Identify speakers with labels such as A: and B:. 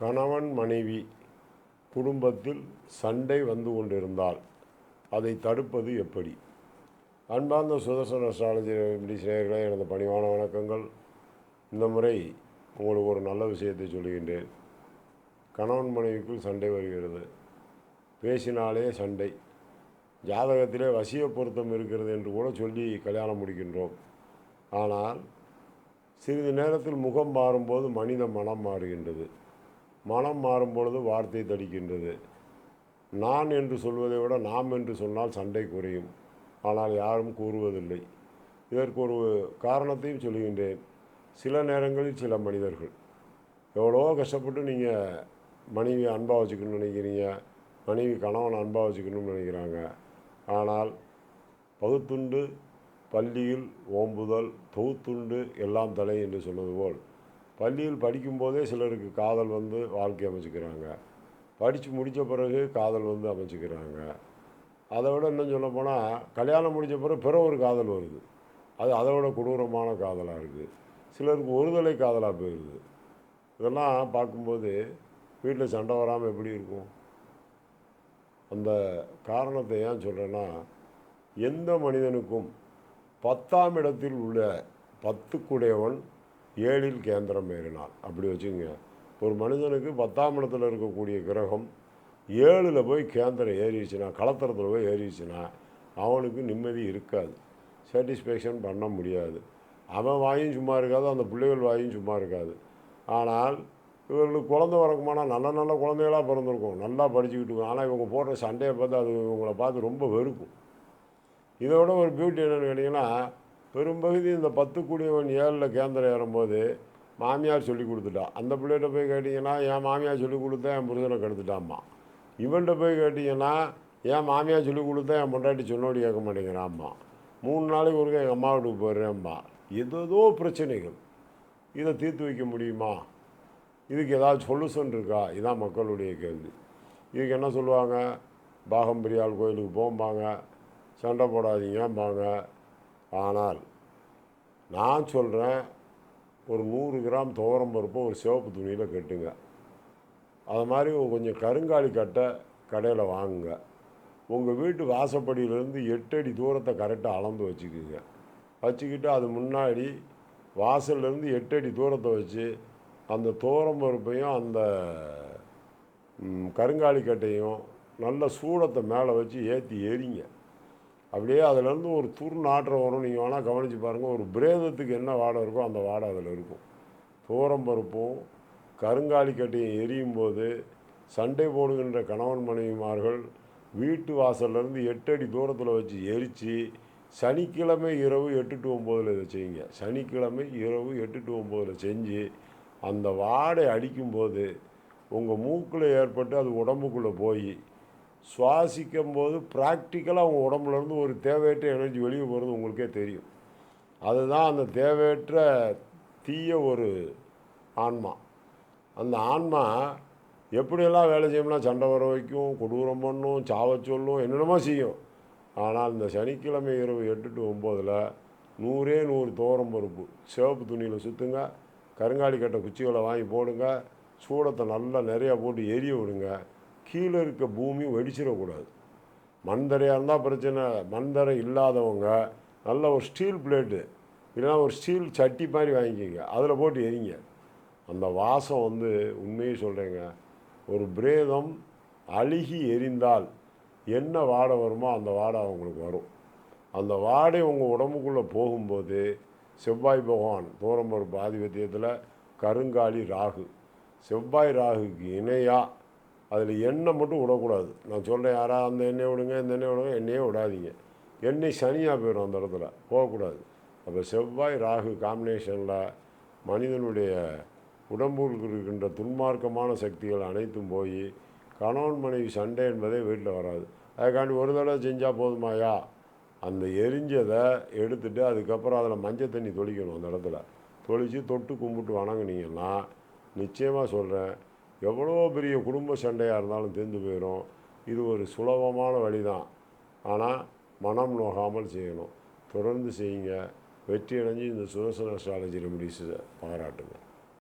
A: கணவன் மனைவி குடும்பத்தில் சண்டை வந்து கொண்டிருந்தால் அதை தடுப்பது எப்படி? அன்பார்ந்த சுதர்சன அஸ்ட்ராலஜி நேயர்களே எனது பணிவான வணக்கங்கள். இந்த முறை உங்களுக்கு ஒரு நல்ல விஷயத்தை சொல்லுகின்றேன். கணவன் மனைவிக்குள் சண்டை வருகிறது. பேசினாலே சண்டை. ஜாதகத்திலே வசிய பொருத்தம் இருக்கிறது என்று கூட சொல்லி கல்யாணம் முடிக்கின்றோம். ஆனால் சிறிது நேரத்தில் முகம் மாறும்போது மனித மனம் மாறுகின்றது. மனம் மாறும் பொழுது வார்த்தை தடிக்கின்றது. நான் என்று சொல்வதை விட நாம் என்று சொன்னால் சண்டை குறையும். ஆனால் யாரும் கூறுவதில்லை. இதற்கு ஒரு காரணத்தையும் சொல்லுகின்றேன் சில நேரங்களில் சில மனிதர்கள் எவ்வளோ கஷ்டப்பட்டு நீங்கள் மனைவி அன்பாக வச்சுக்கணும்னு நினைக்கிறீங்க மனைவி கணவன் அன்பாக வச்சுக்கணும்னு நினைக்கிறாங்க. ஆனால் பகுத்துண்டு பள்ளியில் ஓம்புதல் தொகுத்துண்டு எல்லாம் தலை என்று சொன்னது போல் பள்ளியில் படிக்கும்போதே சிலருக்கு காதல் வந்து வாழ்க்கை அமைச்சுக்கிறாங்க. படித்து முடித்த பிறகு காதல் வந்து அமைச்சுக்கிறாங்க. அதை விட இன்னும் சொல்ல போனால் கல்யாணம் முடித்த பிறகு பிற ஒரு காதல் வருது. அது அதை விட கொடூரமான காதலாக இருக்குது சிலருக்கு ஒருதலை காதலாக போயிடுது இதெல்லாம் பார்க்கும்போது வீட்டில் சண்டை வராமல் எப்படி இருக்கும்? அந்த காரணத்தை ஏன் சொல்கிறேன்னா எந்த மனிதனுக்கும் பத்தாம் இடத்தில் உள்ள பத்துக்குடையவன் ஏழில் கேந்திரம் ஏறினால் அப்படி வச்சுங்க ஒரு மனிதனுக்கு பத்தாம் இடத்துல இருக்கக்கூடிய கிரகம் ஏழில் போய் கேந்திரம் ஏறிடுச்சுன்னா கலத்திரத்தில் போய் ஏறிடுச்சுன்னா அவனுக்கு நிம்மதி இருக்காது. சாட்டிஸ்ஃபேக்ஷன் பண்ண முடியாது. அவன் வாயும் சும்மா இருக்காது அந்த பிள்ளைகள் வாயும் சும்மா இருக்காது. ஆனால் இவர்களுக்கு குழந்தை பிறக்குமானா நல்ல நல்ல குழந்தைகளாக பிறந்திருக்கும். நல்லா படிச்சுக்கிட்டு ஆனால் இவங்க போடுற சண்டையை பார்த்து அது இவங்கள பார்த்து ரொம்ப வெறுக்கும். இதோட ஒரு பியூட்டி என்னென்னு கேட்டிங்கன்னா பெரும்பகுதி இந்த பத்து கூடியவன் ஏழில் கேந்திரம் ஏறும்போது மாமியார் சொல்லி கொடுத்துட்டா. அந்த பிள்ளைகிட்ட போய் கேட்டிங்கன்னா என் மாமியார் சொல்லி கொடுத்தா என் புருஷனை கெடுத்துட்டாம்மா. இவன்கிட்ட போய் கேட்டிங்கன்னா என் மாமியார் சொல்லி கொடுத்தா என் பொண்டாட்டி சொன்னோடி கேட்க மாட்டேங்கிறாம்மா. மூணு நாளைக்கு ஒருக்க எங்கள் அம்மா வீட்டுக்கு போயிடுறேம்மா. ஏதோ பிரச்சனைகள். இதை தீர்த்து வைக்க முடியுமா? இதுக்கு ஏதாவது சொல்யூஷன் இருக்கா? இதான் மக்களுடைய கேள்வி. இதுக்கு என்ன சொல்லுவாங்க? பாகம்பிரியால் கோயிலுக்கு போம்பாங்க. சண்டை போடாதீங்கம்பாங்க. ஆனால் நான் சொல்கிறேன் ஒரு நூறு கிராம் துவரம் பருப்பை ஒரு சிவப்பு துணியில் கட்டுங்க. அது மாதிரி கொஞ்சம் கருங்காலி கட்டை கடையில் வாங்குங்க. உங்கள் வீட்டு வாசப்படியிலேருந்து எட்டு அடி தூரத்தை கரெக்டாக அளந்து வச்சுக்குங்க. வச்சுக்கிட்டு அது முன்னாடி வாசல்லேருந்து எட்டு அடி தூரத்தை வச்சு அந்த தோரம் பருப்பையும் அந்த கருங்காலி கட்டையும் நல்ல சூடத்தை மேலே வச்சு ஏற்றி எரிங்க. அப்படியே அதுலேருந்து ஒரு துர் நாற்றம் வரும் நீங்கள் வேணால் கவனித்து பாருங்கள் ஒரு பிரேதத்துக்கு என்ன வாடை இருக்கோ அந்த வாடை அதில் இருக்கும். தூரம் பருப்பும் கருங்காலி கட்டியும் எரியும் போது சண்டை போடுகின்ற கணவன் மனைவிமார்கள் வீட்டு வாசல்லேருந்து எட்டு அடி தூரத்தில் வச்சு எரித்து சனிக்கிழமை இரவு எட்டு டு ஒம்போதில் இதை செய்யுங்க. சனிக்கிழமை இரவு எட்டு டு ஒம்போதில் செஞ்சு அந்த வாடை அடிக்கும்போது உங்கள் மூக்கில் ஏற்பட்டு அது உடம்புக்குள்ளே போய் சுவாசிக்கும் போது ப்ராக்டிக்கலாக உங்கள் உடம்புலேருந்து ஒரு தேவையற்ற எனர்ஜி வெளியே போகிறது உங்களுக்கே தெரியும். அதுதான் அந்த தேவையற்ற தீய ஒரு ஆன்மா. அந்த ஆன்மா எப்படியெல்லாம் வேலை செய்யும்னா சண்டை வர வைக்கும் கொடூரம் பண்ணும் சாவச் சொல்லும் என்னென்னமோ செய்யும். ஆனால் இந்த சனிக்கிழமை இரவு எட்டு டு ஒம்போதில் நூறே நூறு தோரம் பருப்பு. சிவப்பு துணியில் சுற்றுங்க கருங்காலி கட்டை குச்சிகளை வாங்கி போடுங்க சூடத்தை நல்லா நிறையா போட்டு எரிய விடுங்க கீழே இருக்க பூமி வெடிச்சிடக்கூடாது. மண்தரையாக இருந்தால் பிரச்சனை மண்தரை இல்லாதவங்க நல்ல ஒரு ஸ்டீல் பிளேட்டு இல்லைன்னா ஒரு ஸ்டீல் சட்டி மாதிரி வாங்கிக்கோங்க அதில் போட்டு எரிங்க. அந்த வாசம் வந்து உண்மையை சொல்கிறேங்க ஒரு பிரேதம் அழுகி எரிந்தால் என்ன வாடை வருமோ அந்த வாடை அவங்களுக்கு வரும். அந்த வாடை உங்கள் உடம்புக்குள்ளே போகும்போது செவ்வாய் பகவான் தூரம் ஒரு பாதிபத்தியத்தில் கருங்காலி ராகு. செவ்வாய் ராகுக்கு இணையாக அதில் எண்ணெய் மட்டும் விடக்கூடாது. நான் சொல்கிறேன் யாரா அந்த எண்ணெய் விடுங்க இந்த எண்ணெய் விடுங்க எண்ணெயே விடாதீங்க. எண்ணெய் சனியாக போயிடும் அந்த இடத்துல போகக்கூடாது. அப்போ செவ்வாய் ராகு காம்பினேஷனில் மனிதனுடைய உடம்புக்கு இருக்கின்ற துன்மார்க்கமான சக்திகள் அனைத்தும் போய் கணவன் மனைவி சண்டை என்பதே வீட்டில் வராது. அதுக்காண்டி ஒரு தடவை செஞ்சால் போதுமாயா அந்த எரிஞ்சதை எடுத்துகிட்டு அதுக்கப்புறம் அதில் மஞ்சள் தண்ணி தொளிக்கணும் அந்த இடத்துல. தொளித்து தொட்டு கும்பிட்டு வணங்குனீங்கன்னா நிச்சயமாக சொல்கிறேன் எவ்வளோ பெரிய குடும்ப சண்டையாக இருந்தாலும் தீர்ந்து போயிடும் இது ஒரு சுலபமான வழி தான் ஆனால் மனம் நோகாமல் செய்யணும். தொடர்ந்து செய்யுங்க. வெற்றி அடைஞ்சு இந்த சுதர்சன அஸ்ட்ராலஜி ரெமடிஸை பாராட்டுங்க.